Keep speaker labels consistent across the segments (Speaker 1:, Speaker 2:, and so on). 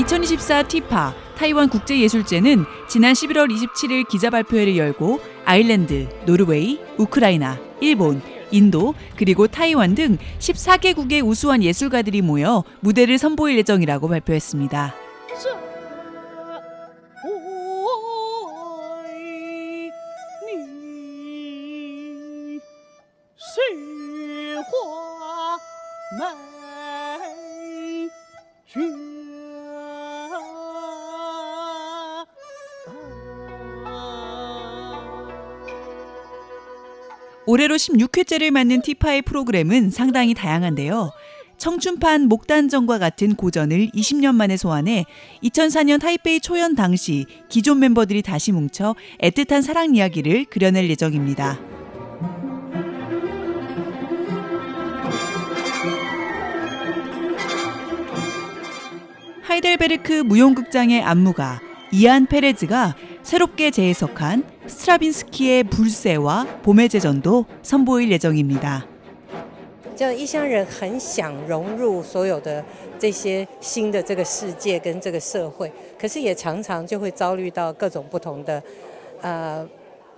Speaker 1: 2024 티파 타이완 국제예술제는 지난 11월 27일 기자 발표회를 열고 아일랜드, 노르웨이, 우크라이나, 일본, 인도, 그리고 타이완 등 14개국의 우수한 예술가들이 모여 무대를 선보일 예정이라고 발표했습니다.
Speaker 2: 这
Speaker 1: 올해로 16회째를 맞는 티파의 프로그램은 상당히 다양한데요. 청춘판 목단전과 같은 고전을 20년 만에 소환해 2004년 타이페이 초연 당시 기존 멤버들이 다시 뭉쳐 애틋한 사랑 이야기를 그려낼 예정입니다. 하이델베르크 무용극장의 안무가 이안 페레즈가 새롭게 재해석한 스트라빈스키의 불새와 봄의 제전도 선보일 예정입니다.
Speaker 3: 就异乡人很想融入所有的这些新的这个世界跟这个社会，可是也常常就会遭遇到各种不同的呃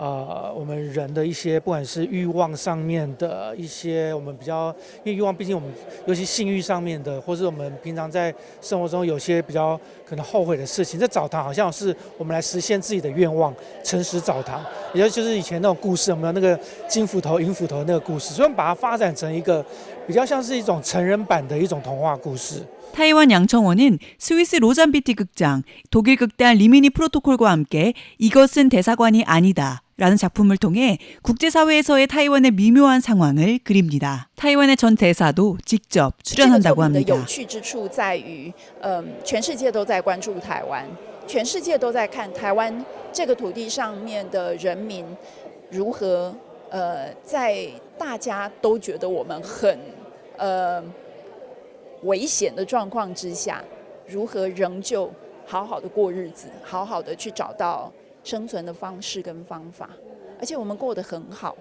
Speaker 4: 呃我们人的一些不管是欲望上面的一些，我们比较因为欲望，毕竟我们尤其性欲上面的，或是我们平常在生活中有些比较可能后悔的事情，这澡堂好像是我们来实现自己的愿望，诚实澡堂，也就是以前那种故事，有没有那个金斧头、银斧头那个故事，所以我们把它发展成一个比较像是一种成人版的一种童话故事。
Speaker 1: 타이완 양청원은 스위스 로잔비티 극장, 독일 극단 리미니 프로토콜과 함께 이것은 대사관이 아니다. 라는 작품을 통해 국제사회에서의 타이완의 미묘한 상황을 그립니다. 타이완의 전 대사도 직접
Speaker 5: 这个作
Speaker 1: 출연한다고
Speaker 5: 品的
Speaker 1: 합니다.
Speaker 5: 全世界都在看台湾这个土地上面的人民如何，呃，在大家都觉得我们很呃危险的状况之下，如何仍旧好好的过日子，好好的去找到生存的方式跟方法，而且我们过得很好。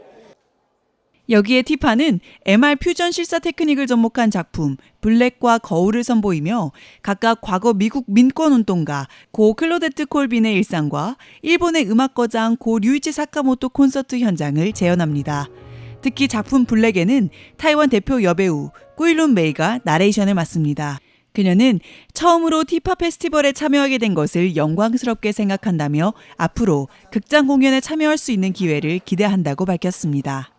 Speaker 1: 여기에 티파는 MR 퓨전 실사 테크닉을 접목한 작품 블랙과 거울을 선보이며 각각 과거 미국 민권 운동가 고 클로데트 콜빈의 일상과 일본의 음악 거장 고 류이치 사카모토 콘서트 현장을 재현합니다. 특히 작품 블랙에는 타이완 대표 여배우 꾸일룬 메이가 나레이션을 맡습니다. 그녀는 처음으로 티파 페스티벌에 참여하게 된 것을 영광스럽게 생각한다며 앞으로 극장 공연에 참여할 수 있는 기회를 기대한다고 밝혔습니다.